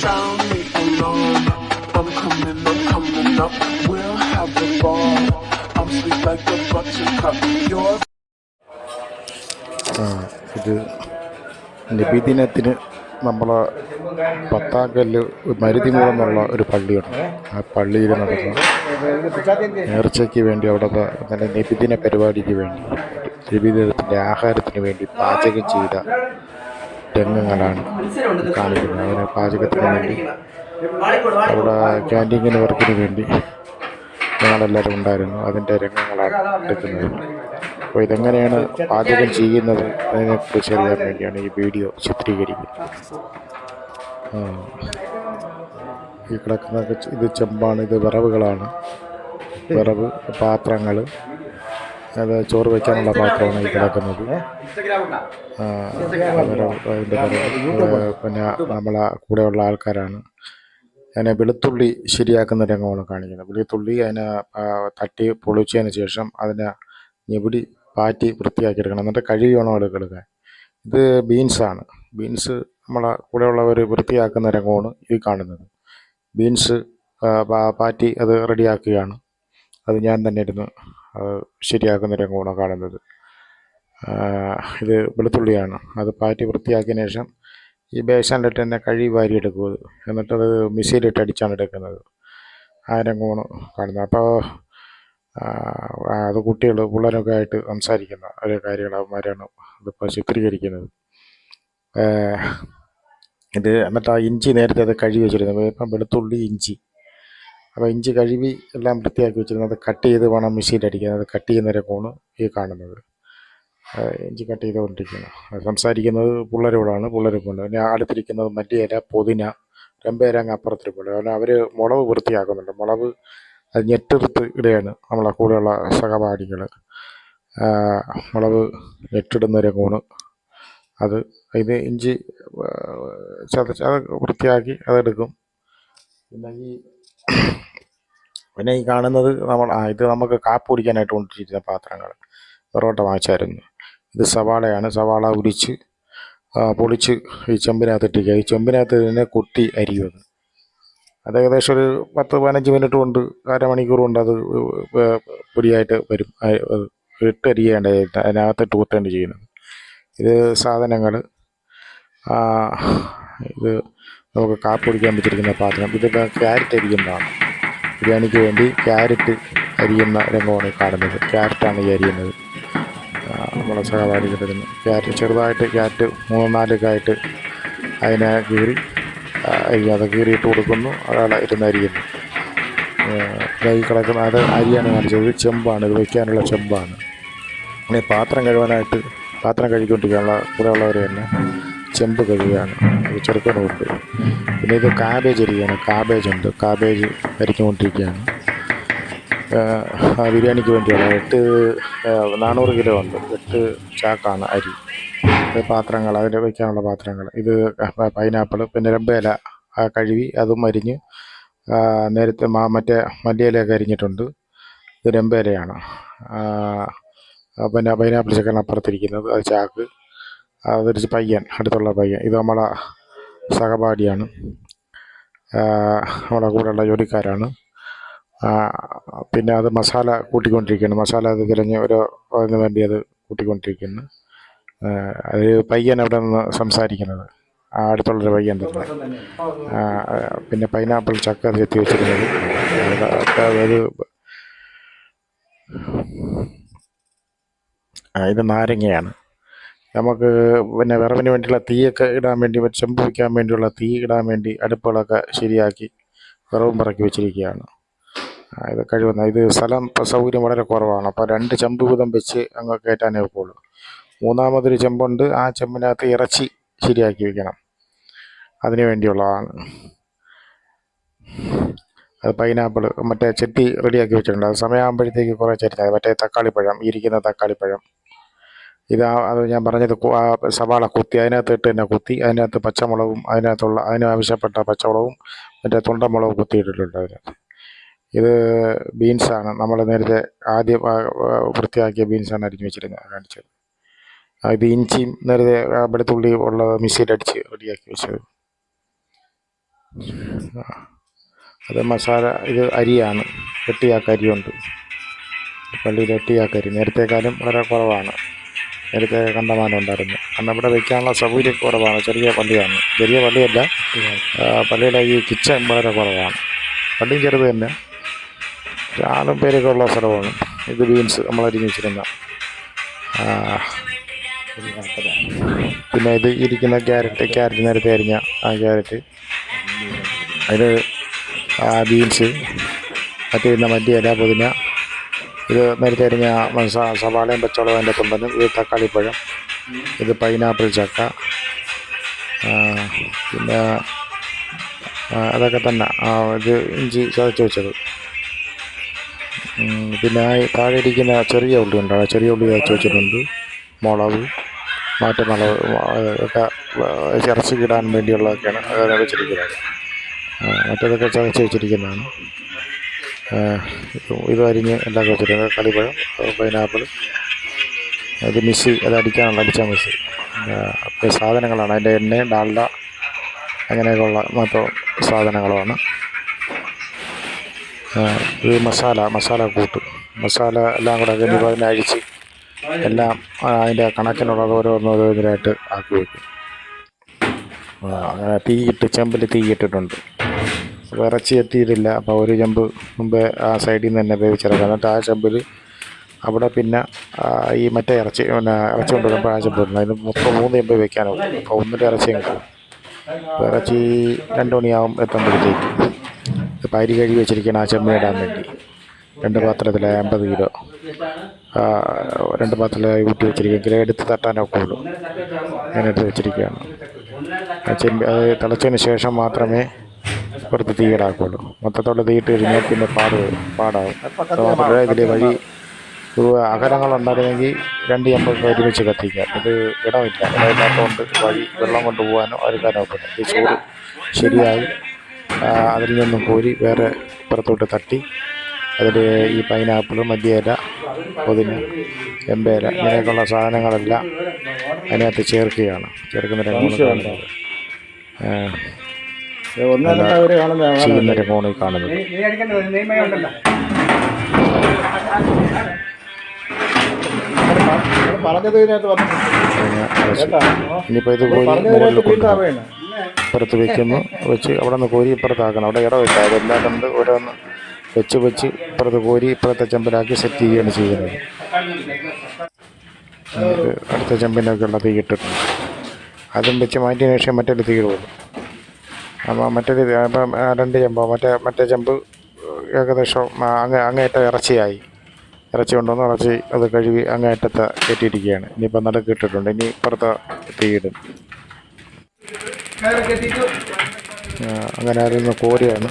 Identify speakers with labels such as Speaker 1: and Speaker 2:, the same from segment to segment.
Speaker 1: found me alone. I'm coming, up, coming up. We'll have a ball. I'm sweet like a buttercup. You're
Speaker 2: ഇത് നബിദിനത്തിന് നമ്മൾ പത്താം കല്ല് മരുതിമൂട് എന്നുള്ള ഒരു പള്ളിയുണ്ട് ആ പള്ളിയിൽ നടന്ന നേർച്ചയ്ക്ക് വേണ്ടി അവിടുത്തെ നല്ല നബിദിന പരിപാടിക്ക് വേണ്ടി നബിദിനത്തിന്റെ ആഹാരത്തിന് വേണ്ടി പാചകം ചെയ്ത രംഗങ്ങളാണ് കാണിക്കുന്നത്. അതിന് പാചകത്തിന് വേണ്ടി അവിടെ ക്യാന്റീങ്ങിന് വർക്കിന് വേണ്ടി ഞങ്ങളെല്ലാവരും ഉണ്ടായിരുന്നു. അതിന്റെ രംഗങ്ങളാണ് എടുക്കുന്നത്. അപ്പോൾ ഇതെങ്ങനെയാണ് പാചകം ചെയ്യുന്നത്? അതിനെക്കുറിച്ച് അറിയാൻ വേണ്ടിയാണ് ഈ വീഡിയോ ചിത്രീകരിക്കുന്നത്. ഈ കിടക്കുന്ന ഇത് ചെമ്പാണ് ഇത് വിറവുകളാണ്. വിറവ് പാത്രങ്ങൾ അത് ചോറ് വയ്ക്കാനുള്ള പാത്രമാണ് ഈ കിടക്കുന്നത്. പിന്നെ നമ്മളെ കൂടെയുള്ള ആൾക്കാരാണ്. അതിനെ വെളുത്തുള്ളി ശരിയാക്കുന്ന രംഗമാണ് കാണിക്കുന്നത്. വെളുത്തുള്ളി അതിനെ തട്ടി പൊളിച്ചതിന് ശേഷം അതിനെ ഞെവിടി പാറ്റി വൃത്തിയാക്കി എടുക്കണം എന്നിട്ട് കഴുകി വേണം അത് എടുക്കാൻ ഇത് ബീൻസാണ്. ബീൻസ് നമ്മളെ കൂടെയുള്ളവർ വൃത്തിയാക്കുന്ന രംഗമാണ് ഈ കാണുന്നത്. ബീൻസ് പാറ്റി അത് റെഡിയാക്കുകയാണ്. അത് ഞാൻ തന്നെ ഇരുന്ന് ശരിയാക്കുന്ന രംഗമാണ് കാണുന്നത്. ഇത് വെളുത്തുള്ളിയാണ്. അത് പാറ്റി വൃത്തിയാക്കിയതിന് ശേഷം ഈ ബേസാനിലിട്ട് തന്നെ കഴുകി വാരി എടുക്കും അത് എന്നിട്ടത് മിസൈലിട്ട് അടിച്ചാണ് എടുക്കുന്നത്. ആ രംഗമാണ് കാണുന്നത്. അപ്പോൾ അത് കുട്ടികൾ പിള്ളേരൊക്കെ ആയിട്ട് സംസാരിക്കുന്ന ഒരു കാര്യങ്ങൾ ഇതിപ്പോൾ ചിത്രീകരിക്കുന്നത്. ഇത് എന്നിട്ട് ആ ഇഞ്ചി നേരത്തെ അത് കഴുകി വെച്ചിരുന്നത്. ഇപ്പം വെളുത്തുള്ളി ഇഞ്ചി. അപ്പോൾ ഇഞ്ചി കഴുകി എല്ലാം വൃത്തിയാക്കി വെച്ചിരുന്നത് കട്ട് ചെയ്ത് വേണം മിക്സിയിൽ അടിക്കാൻ. അത് കട്ട് ചെയ്യുന്ന കോണ് ഈ കാണുന്നത്. ഇഞ്ചി കട്ട് ചെയ്തുകൊണ്ടിരിക്കുന്നു. അത് സംസാരിക്കുന്നത് പിള്ളേരോടാണ്. കൊണ്ട് പിന്നെ അടുത്തിരിക്കുന്നത് മല്ലിയില പുതിന രമ്പേരങ്ങ അപ്പുറത്തിരിപ്പുണ്ട്. കാരണം അവർ മുളവ് വൃത്തിയാക്കുന്നുണ്ട്. മുളവ് അത് ഞെട്ടെടുത്ത് ഇടുകയാണ് നമ്മളെ കൂടെയുള്ള സഹപാഠികൾ മുളവ് ഞെട്ടിടുന്ന കോണ്. അത് ഇത് ഇഞ്ചി ചതച്ച് അത് വൃത്തിയാക്കി അതെടുക്കും. പിന്നെ ഈ പിന്നെ ഈ കാണുന്നത് നമ്മൾ ആ ഇത് നമുക്ക് കാപ്പ് കുടിക്കാനായിട്ട് കൊണ്ടിരിക്കുന്ന പാത്രങ്ങൾ. പൊറോട്ട വാങ്ങിച്ചായിരുന്നു ഇത് സവാളയാണ്. സവാള ഉരിച്ച് പൊളിച്ച് ഈ ചെമ്പിനകത്ത് ഇട്ടിരിക്കുക ഈ ചെമ്പിനകത്ത് തന്നെ കുട്ടി അരിയത് അത് ഏകദേശം ഒരു പത്ത് പതിനഞ്ച് മിനിറ്റ് കൊണ്ട് അരമണിക്കൂർ കൊണ്ട് അത് പൊടിയായിട്ട് വരും. അ- അത് ഇട്ട് അരിയേണ്ട അതിനകത്തിട്ട് ഊറ്റേണ്ട ചെയ്യുന്നത്. ഇത് സാധനങ്ങൾ ഇത് നമുക്ക് കാപ്പ് കുടിക്കാൻ വെച്ചിരിക്കുന്ന പാത്രം. ഇതിപ്പോൾ ക്യാരറ്റ് അരിയുന്നതാണ് ബിരിയാണിക്ക് വേണ്ടി ക്യാരറ്റ് അരിയുന്ന രംഗമാണ് കാണുന്നത്. ക്യാരറ്റാണ് ഈ അരിയുന്നത്. നമ്മളെ സഹപാഠികൾ സഹപാഠികളിരുന്ന് ക്യാരറ്റ് ചെറുതായിട്ട് ക്യാരറ്റ് മൂന്ന് നാലൊക്കെ ആയിട്ട് അതിനെ കീറി അരിയും അത് കീറിയിട്ട് കൊടുക്കുന്നു. അതാണ് ഇരുന്ന് അരിയുന്നു ഇതായി കിടക്കുന്ന അത് അരിയാണ് കാണിച്ചത്. ചെമ്പാണ്. ഇത് വയ്ക്കാനുള്ള ചെമ്പാണ്. പിന്നെ പാത്രം കഴുകാനായിട്ട് പാത്രം കഴുകിക്കൊണ്ടിരിക്കാനുള്ള കൂടെയുള്ളവർ തന്നെ ചെമ്പ് കഴുകുകയാണ് ചെറുക്കനുണ്ട് പിന്നെ ഇത് കാബേജ് അരിയാണ്. കാബേജ് ഉണ്ട്. കാബേജ് അരിക്കൊണ്ടിരിക്കുകയാണ് ബിരിയാണിക്ക് വേണ്ടിയുള്ള എട്ട് നാനൂറ് കിലോ ഉണ്ട്. എട്ട് ചാക്കാണ് അരി. പാത്രങ്ങൾ അതിന്റെ വയ്ക്കാനുള്ള പാത്രങ്ങൾ. ഇത് പൈനാപ്പിൾ പിന്നെ രമ്പേല ആ കഴുകി അതും അരിഞ്ഞ് നേരത്തെ മറ്റേ മല്ലിയിലയൊക്കെ അരിഞ്ഞിട്ടുണ്ട്. ഇത് ആ, പിന്നെ പൈനാപ്പിൾ ചക്കൻ അപ്പുറത്തിരിക്കുന്നത്. അത് ചാക്ക്. അതൊരു പയ്യൻ അടുത്തുള്ള പയ്യൻ. ഇത് നമ്മളെ സഹപാഠിയാണ്. ആ, നമ്മളെ കൂടെയുള്ള ജോലിക്കാരാണ്. പിന്നെ അത് മസാല കൂട്ടിക്കൊണ്ടിരിക്കുകയാണ് മസാല അത് തിരഞ്ഞ് ഓരോ അതിന് വേണ്ടി അത് കൂട്ടിക്കൊണ്ടിരിക്കുന്നു. അത് പയ്യൻ അവിടെ നിന്ന് സംസാരിക്കുന്നത്? അടുത്തുള്ളൊരു പയ്യൻ തന്നെ. പിന്നെ പൈനാപ്പിൾ ചക്ക ചെത്തി വെച്ചിരുന്നത് അത് ഇത് നാരങ്ങയാണ്. നമുക്ക് പിന്നെ വിറവിന് വേണ്ടിയുള്ള തീയൊക്കെ ഇടാൻ വേണ്ടി ചെമ്പ് വയ്ക്കാൻ വേണ്ടിയുള്ള തീ ഇടാൻ വേണ്ടി അടുപ്പുകളൊക്കെ ശരിയാക്കി വിറവും പറക്കി വെച്ചിരിക്കുകയാണ്. ഇത് കഴിവുന്ന ഇത് സ്ഥലം സൗകര്യം വളരെ കുറവാണ്. അപ്പോൾ രണ്ട് ചെമ്പ് വീതം വെച്ച് അങ്ങ് കയറ്റാനേ ഒക്കുള്ളൂ. മൂന്നാമതൊരു ചെമ്പുണ്ട് ആ ചെമ്പിനകത്ത് ഇറച്ചി ശരിയാക്കി വെക്കണം. അതിന് വേണ്ടിയുള്ളതാണ്. അത് പൈനാപ്പിൾ മറ്റേ ചെത്തി റെഡിയാക്കി വെച്ചിട്ടുണ്ട്. അത് സമയമാകുമ്പോഴത്തേക്ക് കുറേ ചെത്തി മറ്റേ തക്കാളിപ്പഴം ഇരിക്കുന്ന തക്കാളിപ്പഴം. ഇതാ അത് ഞാൻ പറഞ്ഞത് സവാള കുത്തി അതിനകത്ത് ഇട്ട് തന്നെ കുത്തി അതിനകത്ത് പച്ചമുളകും അതിനകത്തുള്ള അതിനാവശ്യപ്പെട്ട പച്ചമുളകും മറ്റേ തൊണ്ടമുളകും കുത്തിയിട്ടിട്ടുണ്ട് അതിനകത്ത്. ഇത് ബീൻസാണ്. നമ്മൾ നേരത്തെ ആദ്യം വൃത്തിയാക്കിയ ബീൻസാണ് അരിഞ്ഞു വെച്ചിരുന്നത് കാണിച്ചത്. ഇത് ഇഞ്ചിയും നേരത്തെ വെളുത്തുള്ളി ഉള്ള മിക്സിയിലടിച്ച് റെഡിയാക്കി വെച്ചത്. അത് മസാല ഇത് അരിയാണ്. വെട്ടിയാക്കരിയുണ്ട് പള്ളിയിൽ വെട്ടിയാക്കരി അരി നേരത്തെക്കാളും വളരെ കുറവാണ്. നേരത്തെ കണ്ടമാനം ഉണ്ടായിരുന്നു. കാരണം ഇവിടെ വയ്ക്കാനുള്ള സൗകര്യം കുറവാണ് ചെറിയ പള്ളിയാണ്. ചെറിയ പള്ളിയല്ല. പള്ളിയുടെ ഈ കിച്ചൺ വളരെ കുറവാണ്. പള്ളിയും ചെറുത് തന്നെ. ആളും പേരൊക്കെ ഉള്ള സ്ഥലമാണ്. ഇത് ബീൻസ് നമ്മൾ അരിഞ്ഞ് വെച്ചിരുന്ന. പിന്നെ ഇത് ഇരിക്കുന്ന ക്യാരറ്റ് ക്യാരറ്റ് നേരത്തെ അരിഞ്ഞ ആ ക്യാരറ്റ്. അതിൽ ബീൻസ് മറ്റേ ഇന്ന മല്ലിയില പുതിന ഇത് നേരത്തെ അരിഞ്ഞ സവാളയും പച്ചവളവും അതിന്റെ തുമ്പനും ഇത് തക്കാളിപ്പഴം ഇത് പൈനാപ്പിൾ ചക്ക പിന്നെ അതൊക്കെ തന്നെ. ഇത് ഇഞ്ചി ചതച്ച് വെച്ചത്. പിന്നെ താഴെ ഇരിക്കുന്ന ചെറിയ ഉള്ളി ഉണ്ട് ചെറിയ ഉള്ളി ചതച്ച് വെച്ചിട്ടുണ്ട്. മുളക് മാറ്റമുളക് ഒക്കെ ഇറച്ചിക്ക് ഇടാൻ വേണ്ടിയുള്ളതൊക്കെയാണ് വെച്ചിരിക്കുന്നത്. മറ്റേതൊക്കെ ചതച്ച് വെച്ചിരിക്കുന്നതാണ്. ഇത് അരിഞ്ഞ് ഉണ്ടാക്കി വെച്ചിട്ടുണ്ട്. കളിപ്പഴം പൈനാപ്പിൾ ഇത് മിസ് അത് അടിക്കാനുള്ള അടിച്ച മിസ് സാധനങ്ങളാണ്. അതിന്റെ എണ്ണ ഡാൽഡ അങ്ങനെയൊക്കെയുള്ള മൊത്തം സാധനങ്ങളുമാണ്. ഇത് മസാല മസാല കൂട്ട്. മസാല എല്ലാം കൂടെ കഴിഞ്ഞ് അതിനെ അഴിച്ച് എല്ലാം അതിന്റെ കണക്കിനുള്ളത് ഓരോന്നോരോന്നിനായിട്ട് ആക്കി വയ്ക്കും അങ്ങനെ തീയിട്ട് ചെമ്പിൽ തീയിട്ടിട്ടുണ്ട്. ഇറച്ചി എത്തിയിട്ടില്ല. അപ്പോൾ ഒരു ചെമ്പ് മുമ്പേ ആ സൈഡിൽ നിന്ന് തന്നെ വേവിച്ചിറക്കാം എന്നിട്ട് ആ ചെമ്പിൽ അവിടെ പിന്നെ ഈ മറ്റേ ഇറച്ചി പിന്നെ ഇറച്ചി കൊണ്ടുവരുമ്പോൾ ആ ചെമ്പ് ഇടണം. അതിന് മൊത്തം മൂന്ന് ചെമ്പ് വെക്കാനാവും. അപ്പോൾ ഒന്നിന്റെ ഇറച്ചി കിട്ടും. ഇറച്ചി രണ്ട് മണിയാവും എത്തുമ്പോഴത്തേക്ക്. ഇപ്പോൾ അരി കഴുകി വെച്ചിരിക്കണം ആ ചെമ്മിടാൻ വേണ്ടി. രണ്ട് പാത്രത്തിൽ അമ്പത് കിലോ. രണ്ട് പാത്രത്തിൽ ഊറ്റി വെച്ചിരിക്കുക എടുത്ത് തട്ടാനൊക്കെ ഉള്ളൂ. അങ്ങനെ എടുത്ത് വെച്ചിരിക്കുകയാണ്. ചെമ്പ് അത് തിളച്ചതിന് ശേഷം മാത്രമേ പുറത്ത് തീയിടാക്കുള്ളൂ മൊത്തത്തോടെ തീയിട്ട് കഴിഞ്ഞാൽ പിന്നെ പാട് പാടാവും. ഇതിലെ മാത്രമല്ല ഇതിൽ വഴി അകലങ്ങൾ അകലങ്ങളുണ്ടായിരുന്നെങ്കിൽ രണ്ട് ചമ്പൊക്കെ ഒരുമിച്ച് കത്തിക്കാം. ഇത് ഇടമില്ല. ഇടമില്ലാത്തതുകൊണ്ട് വഴി വെള്ളം കൊണ്ട് പോകാനോ അടുക്കാനോ ഒക്കെ ഈ ചോറ് ശരിയായി. അതിൽ നിന്നും കോരി വേറെ പുറത്തോട്ട് തട്ടി. അതിൽ ഈ പൈനാപ്പിൾ മല്ലിയില പുതിന എമ്പേല ഇങ്ങനെയൊക്കെയുള്ള സാധനങ്ങളെല്ലാം അതിനകത്ത് ചേർക്കുകയാണ്. ചേർക്കുന്ന രംഗങ്ങൾ കാണുന്നത് ഫോണിൽ കാണുന്നത്. ഇനിയിപ്പോൾ ഇത് കോരി മുകളിൽ കൊണ്ടുപോകും ഇപ്പുറത്ത് വെക്കുന്നു വെച്ച് അവിടെ നിന്ന് കോരി ഇപ്പുറത്താക്കണം. അവിടെ ഇട വെച്ചാൽ അതെല്ലാം കണ്ട് ഓരോന്ന് വെച്ച് വെച്ച് ഇപ്പുറത്ത് കോരി ഇപ്പുറത്തെ ചെമ്പിലാക്കി സെറ്റ് ചെയ്യുകയാണ് ചെയ്യുന്നത്. അടുത്ത ചെമ്പിനൊക്കെ ഉള്ള തീ ഇട്ടിട്ടുണ്ട്. അതും വെച്ച് മാറ്റിയതിനു ശേഷം മറ്റൊരു തീ ഇടുള്ളൂ അപ്പോൾ മറ്റൊരു അപ്പം രണ്ട് ചെമ്പോ മറ്റേ മറ്റേ ചെമ്പ് ഏകദേശം അങ്ങ് അങ്ങേറ്റ ഇറച്ചിയായി. ഇറച്ചി കൊണ്ടുവന്ന് ഇറച്ചി അത് കഴുകി അങ്ങേറ്റത്തെ കയറ്റിയിരിക്കുകയാണ് ഇനിയിപ്പോൾ നടുക്ക് ഇട്ടിട്ടുണ്ട് ഇനി പുറത്ത് തീയിടും അങ്ങനെ അതിൽ നിന്ന് കോരിയാണ്.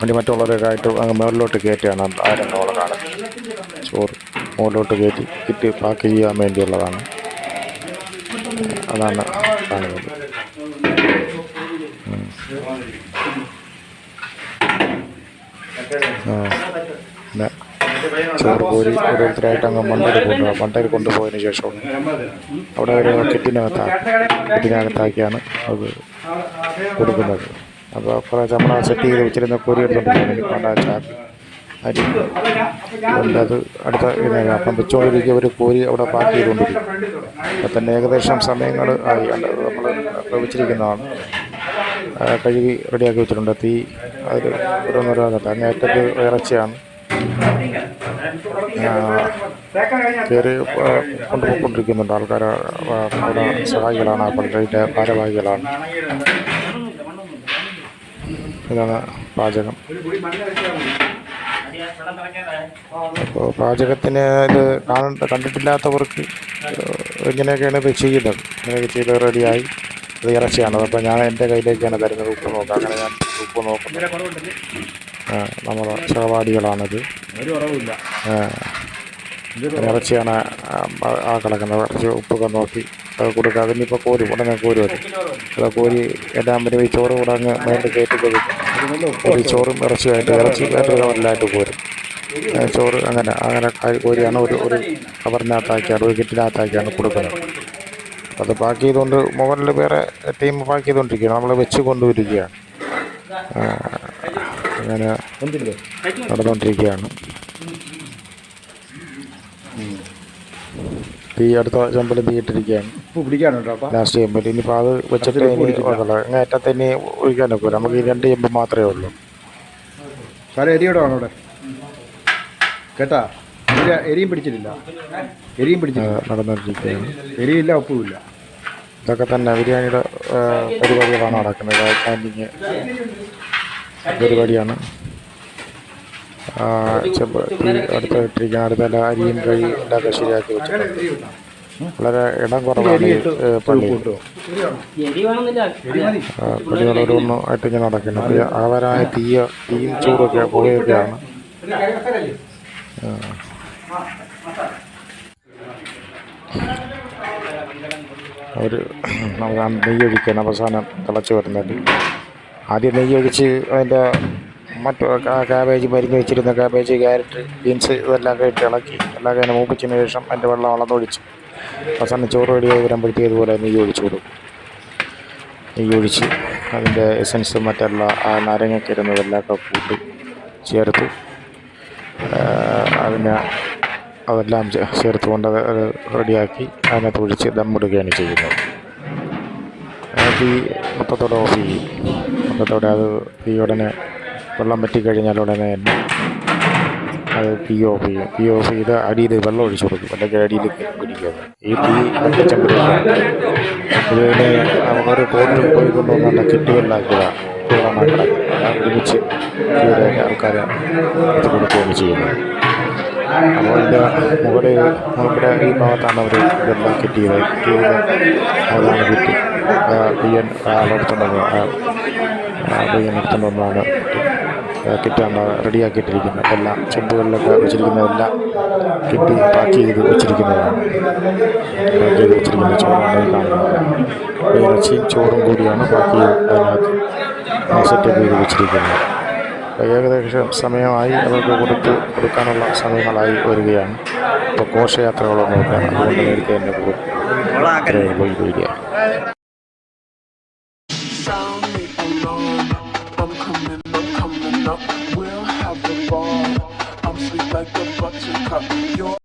Speaker 2: അതിന് മറ്റുള്ളവരൊക്കെ ആയിട്ട് അങ്ങ് മുകളിലോട്ട് കയറ്റുകയാണ്. ആരെന്നോളം കാണുന്നത്? ചോറ് മുകളിലോട്ട് കയറ്റി കിട്ടി പാക്ക് ചെയ്യാൻ വേണ്ടിയുള്ളതാണ്. അതാണ് കാണുന്നത് ഉം. ആ പിന്നെ ചോറ് കോരി ഓരോരുത്തരായിട്ട് അങ്ങ് മണ്ടയിൽ കൊണ്ടുപോകും മണ്ടയിൽ കൊണ്ടുപോയതിന് ശേഷം അവിടെ ഒരു കെറ്റിനകത്താണ് കെറ്റിനകത്താക്കിയാണ് അത് കൊടുക്കുന്നത്. അപ്പോൾ കുറേ നമ്മൾ സെറ്റ് ചെയ്ത് വെച്ചിരുന്ന കോരി എടുത്തോണ്ടിരിക്കുകയാണ് ആ ചാക്ക് അരി അത് അടുത്ത അപ്പം വെച്ചുകൊണ്ടിരിക്കുക ഒരു കോരി അവിടെ പാക്ക് ചെയ്തുകൊണ്ടിരിക്കും അപ്പം തന്നെ ഏകദേശം സമയങ്ങൾ ആയി. നമ്മൾ വെച്ചിരിക്കുന്നതാണ് ആ, കഴുകി റെഡിയാക്കി വെച്ചിട്ടുണ്ട്. തീ അതിൽ ഓരോന്നോരോന്നിട്ട് അങ്ങേറ്റത്ത് ഇറച്ചിയാണ്. കയറി കൊണ്ടുപോയിക്കൊണ്ടിരിക്കുന്നുണ്ട് ആൾക്കാർ അവിടെ സഹായികളാണ്. പള്ളിയുടെ ഭാരവാഹികളാണ്. ഇതാണ് പാചകം. അപ്പോൾ പാചകത്തിന് ഇത് കാണ കണ്ടിട്ടില്ലാത്തവർക്ക് ഇങ്ങനെയൊക്കെയാണ് ഇത് ചെയ്യുന്നത് ഇങ്ങനെയൊക്കെ ചെയ്ത് റെഡിയായി. ഇറച്ചിയാണ്. അപ്പോൾ ഞാൻ എന്റെ കയ്യിലേക്കാണ് തരുന്നത് ഉപ്പ് നോക്കുക. അങ്ങനെ ഞാൻ ഉപ്പ് നോക്കുന്നത് നമ്മുടെ സഹപാഠികളാണിത് ഇറച്ചിയാണ് ആ, കിടക്കുന്നത്. ഇറച്ചി ഉപ്പൊക്കെ നോക്കി അത് കൊടുക്കുക. അതിനിപ്പോൾ കോരി ഉടനെ കോരി വരും. അത് കോരി എല്ലാം വരും ഈ ചോറ് കൂടെ അങ്ങ് മേളിൽ കയറ്റി കൊടുക്കും ചോറും ഇറച്ചിയായിട്ട് ഇറച്ചി വേറൊരു കവറിലായിട്ട് പോരും ചോറ് അങ്ങനെ അങ്ങനെ കോരിയാണ്. ഒരു ഒരു കവറിനകത്താക്കിയാണ് ഒരു കിറ്റിനകത്താക്കിയാണ് കൊടുക്കുന്നത്. അത് പാക്ക് ചെയ്തുകൊണ്ട് മോഹനിൽ വേറെ ടീം പാക്ക് ചെയ്തുകൊണ്ടിരിക്കുകയാണ്. നമ്മൾ വെച്ച് കൊണ്ടുവരികയാണ്. അങ്ങനെ നടന്നുകൊണ്ടിരിക്കുകയാണ്. തീ അടുത്ത ചെമ്പൽ തീ ഇട്ടിരിക്കുകയാണ്
Speaker 3: ഉപ്പ് പിടിക്കാനുണ്ടോ അപ്പം?
Speaker 2: ലാസ്റ്റ് ചെമ്പൽ ഇനിയിപ്പോൾ അത് വെച്ചിട്ട് ഇനി അങ്ങനെ ഏറ്റത്തെ ഇനി ഒഴിക്കാൻ ഒക്കില്ല. നമുക്ക് ഈ രണ്ട് ചെമ്പ് മാത്രമേ ഉള്ളൂ.
Speaker 3: സാറേ എരിയോടെ കേട്ടാ? എരി എരിയും പിടിച്ചിട്ടില്ല. എരിയും പിടിച്ചില്ല
Speaker 2: നടന്നുകൊണ്ടിരിക്കുകയാണ്
Speaker 3: എരിയില്ല ഉപ്പുമില്ല.
Speaker 2: ഇതൊക്കെ തന്നെ ബിരിയാണിയുടെ ആ, പരിപാടികളാണ് നടക്കുന്നത്. ക്യാന്റീങ് പരിപാടിയാണ്. അടുത്ത ചെമ്പ് അടുത്ത് ഇട്ടിരിക്കുകയാണ് അടുത്ത അരിയും കൈ ഇതൊക്കെ ശരിയാക്കി വെച്ചിട്ടുണ്ട്. വളരെ ഇടം കുറവാണ് പള്ളികളൊരു ഒന്നും പള്ളി.
Speaker 4: എരി വേണമെന്നില്ല
Speaker 2: പള്ളികൾ ഓരോന്നും ആയിട്ട് ഇങ്ങനെ നടക്കുന്നത് അപ്പോൾ ആവരായ തീയ തീയും ചൂടൊക്കെ പുകയൊക്കെയാണ് അവർ നമുക്ക് നെയ്യൊഴിക്കാൻ അവസാനം തിളച്ച് വരുന്നുണ്ട്. ആദ്യം നെയ്യൊഴിച്ച് അതിന്റെ മറ്റു കാബേജ് മരിഞ്ഞ് വെച്ചിരുന്ന കാബേജ് ക്യാരറ്റ് ബീൻസ് ഇതെല്ലാം ഒക്കെ ഇട്ട് ഇളക്കി. എല്ലാം കഴിഞ്ഞ് മൂപ്പിച്ചതിന് ശേഷം അതിന്റെ വെള്ളം വളർന്നൊഴിച്ച് അവസാനം ചോറ് റെഡിയായി വരുമ്പോഴത്തേക്ക് ഇതുപോലെ നെയ്യ് ഒഴിച്ച് കൊടുക്കും. നെയ്യ് ഒഴിച്ച് അതിന്റെ എസൻസ് മറ്റുള്ള ആ നാരങ്ങക്കിരുന്നതെല്ലാം ഒക്കെ കൂട്ടി ചേർത്ത്. അതിനെ അതെല്ലാം ചേർത്ത് അത് റെഡിയാക്കി അതിനകത്ത് ഒഴിച്ച് ദമ്മിടുകയാണ് ചെയ്യുന്നത്. തീ മൊത്തത്തോടെ ഓഫ് ചെയ്യും. മൊത്തത്തോടെ അത് തീ ഉടനെ വെള്ളം പറ്റിക്കഴിഞ്ഞാൽ ഉടനെ തന്നെ അത് തീ ഓഫ് ചെയ്യും. തീ ഓഫ് ചെയ്ത് അടിയിൽ വെള്ളം ഒഴിച്ചു കൊടുക്കും. അല്ലെങ്കിൽ അടിയിൽ പിടിക്കുക ഈ തീ ചെമ്പിലാണ് ഇതിനെ നമുക്കൊരു കോട്ടിൽ പോയി കൊണ്ടുവന്നുള്ള കിറ്റുകളിലാക്കിയതാണ് കുട്ടികളാണ് ഒരുമിച്ച് ഇവിടെ ആൾക്കാരെ കൊടുക്കുകയാണ് ചെയ്യുന്നത്. ഇതിന്റെ മുകളിൽ നമ്മുടെ ഈ ഭാഗത്താണ് അവർ ഇതെല്ലാം കിട്ടിയത്. കിട്ടിയത് അവരാണ് കിട്ടി. പയ്യൻ ആളെടുത്തുണ്ടെന്ന് പയ്യൻ എടുത്തുകൊണ്ടാണ് കിറ്റാണ് റെഡിയാക്കിയിട്ടിരിക്കുന്നത്. എല്ലാം ചെമ്പുകളിലൊക്കെ വെച്ചിരിക്കുന്നതെല്ലാം കിട്ടി പാക്ക് ചെയ്ത് വെച്ചിരിക്കുന്നതാണ്. പാക്ക് ചെയ്ത് വെച്ചിരിക്കുന്ന ചോറാണ് കാണുന്നത്. ഇറച്ചിയും ചോറും കൂടിയാണ് പാക്ക് ചെയ്ത് അതിനകത്ത് സെറ്റപ്പ് ചെയ്ത് വെച്ചിരിക്കുന്നത്. ഏകദേശം സമയമായി അവർക്ക് കൊടുത്ത് കൊടുക്കാനുള്ള സമയങ്ങളായി വരികയാണ്. ഇപ്പോൾ ഘോഷയാത്രകളൊന്നുമില്ല അതുകൊണ്ട് നേരത്തെ തന്നെ പോകും.
Speaker 1: sweet like a buttercup. You're